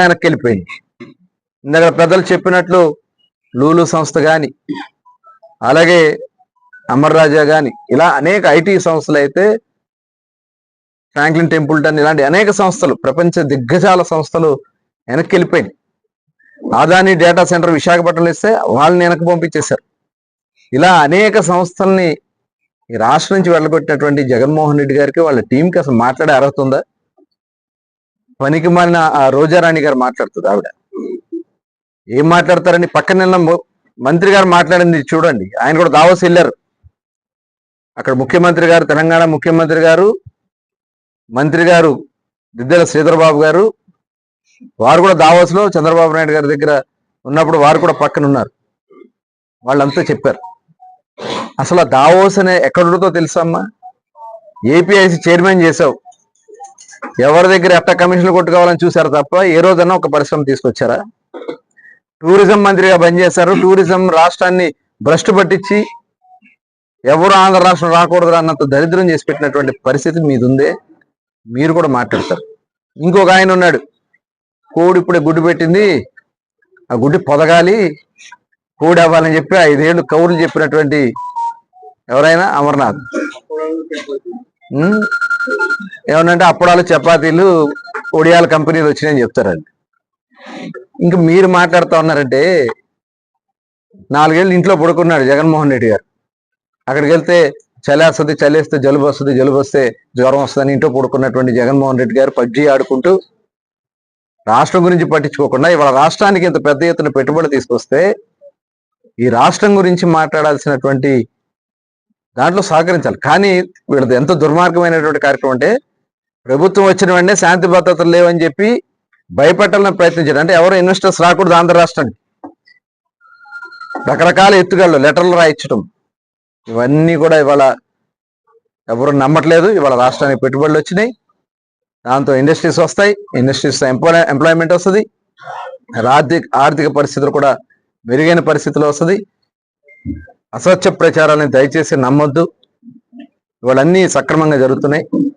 వెనక్కి వెళ్ళిపోయింది. ఇందాక పెద్దలు చెప్పినట్లు లూలు సంస్థ కానీ అలాగే అమర్ రాజా కానీ ఇలా అనేక ఐటీ సంస్థలు అయితే ఫ్రాంక్లిన్ టెంపుల్టన్ ఇలాంటి అనేక సంస్థలు ప్రపంచ దిగ్గజాల సంస్థలు వెనక్కి వెళ్ళిపోయినాయి. ఆదాని డేటా సెంటర్ విశాఖపట్నంలో ఇస్తే వాళ్ళని వెనక్కి పంపించేశారు. ఇలా అనేక సంస్థల్ని ఈ రాష్ట్రం నుంచి వెళ్ళగొట్టినటువంటి జగన్మోహన్ రెడ్డి గారికి వాళ్ళ టీంకి అసలు మాట్లాడే అర్హత ఉందా? పనికి మాలిన ఆ రోజారాణి గారు మాట్లాడుతుంది ఆవిడ. ఏం మాట్లాడతారని పక్కన మంత్రి గారు మాట్లాడింది చూడండి. ఆయన కూడా దావోస్ వెళ్ళారు. అక్కడ ముఖ్యమంత్రి గారు తెలంగాణ ముఖ్యమంత్రి గారు మంత్రి గారు దిద్దెల శ్రీధరబాబు గారు వారు కూడా దావోస్లో చంద్రబాబు నాయుడు గారి దగ్గర ఉన్నప్పుడు వారు కూడా పక్కన ఉన్నారు వాళ్ళంతా చెప్పారు. అసలు ఆ దావోస్ అనే ఎక్కడుందో తెలుసమ్మా ఏపీఐసి చైర్మన్ చేసావు ఎవరి దగ్గర ఎట్ట కమిషన్లు కొట్టుకోవాలని చూసారు తప్ప ఏ రోజన్నా ఒక పరిశ్రమ తీసుకొచ్చారా? టూరిజం మంత్రిగా పనిచేశారు. టూరిజం రాష్ట్రాన్ని భ్రష్టు పట్టించి ఎవరు ఆంధ్ర రాష్ట్రం రాకూడదు అన్నంత దరిద్రం చేసి పెట్టినటువంటి పరిస్థితి మీది ఉందే మీరు కూడా మాట్లాడతారు. ఇంకొక ఆయన ఉన్నాడు. కోడి ఇప్పుడే గుడ్డు పెట్టింది. ఆ గుడ్డు పొదగాలి. కోడి అవ్వాలని చెప్పి ఐదేళ్ళు కౌరులు చెప్పినటువంటి ఎవరైనా అమర్నాథ్. ఏమనంటే అప్పడాలు చపాతీలు ఒడియాల కంపెనీలు వచ్చినాయని చెప్తారండి. ఇంకా మీరు మాట్లాడుతూ ఉన్నారంటే నాలుగేళ్ళు ఇంట్లో పడుకున్నాడు జగన్మోహన్ రెడ్డి గారు. అక్కడికి వెళ్తే చలేస్తుంది చలేస్తే జలుబు వస్తుంది జలుబు వస్తే జ్వరం వస్తుందని ఇంట్లో పడుకున్నటువంటి జగన్మోహన్ రెడ్డి గారు పబ్జీ ఆడుకుంటూ రాష్ట్రం గురించి పట్టించుకోకుండా ఇవాళ రాష్ట్రానికి ఇంత పెద్ద ఎత్తున పెట్టుబడి తీసుకొస్తే ఈ రాష్ట్రం గురించి మాట్లాడాల్సినటువంటి దాంట్లో సహకరించాలి. కానీ వీళ్ళది ఎంత దుర్మార్గమైనటువంటి కార్యక్రమం అంటే ప్రభుత్వం వచ్చిన వెంటనే శాంతి భద్రతలు లేవని చెప్పి భయపెట్టాలని ప్రయత్నించారు. అంటే ఎవరు ఇన్వెస్టర్స్ రాకూడదు ఆంధ్ర రాష్ట్రానికి. రకరకాల ఎత్తుగళ్ళు లెటర్లు రాయించడం. ఇవన్నీ కూడా ఇవాళ ఎవరు నమ్మట్లేదు. ఇవాళ రాష్ట్రానికి పెట్టుబడులు వచ్చినాయి. దాంతో ఇండస్ట్రీస్ వస్తాయి. ఇండస్ట్రీస్ ఎంప్లాయ్ ఎంప్లాయ్మెంట్ వస్తుంది. ఆర్థిక ఆర్థిక పరిస్థితులు కూడా మెరుగైన పరిస్థితులు వస్తుంది. అసత్య ప్రచారాలను దయచేసి నమ్మొద్దు. ఇవాళన్నీ సక్రమంగా జరుగుతున్నాయి.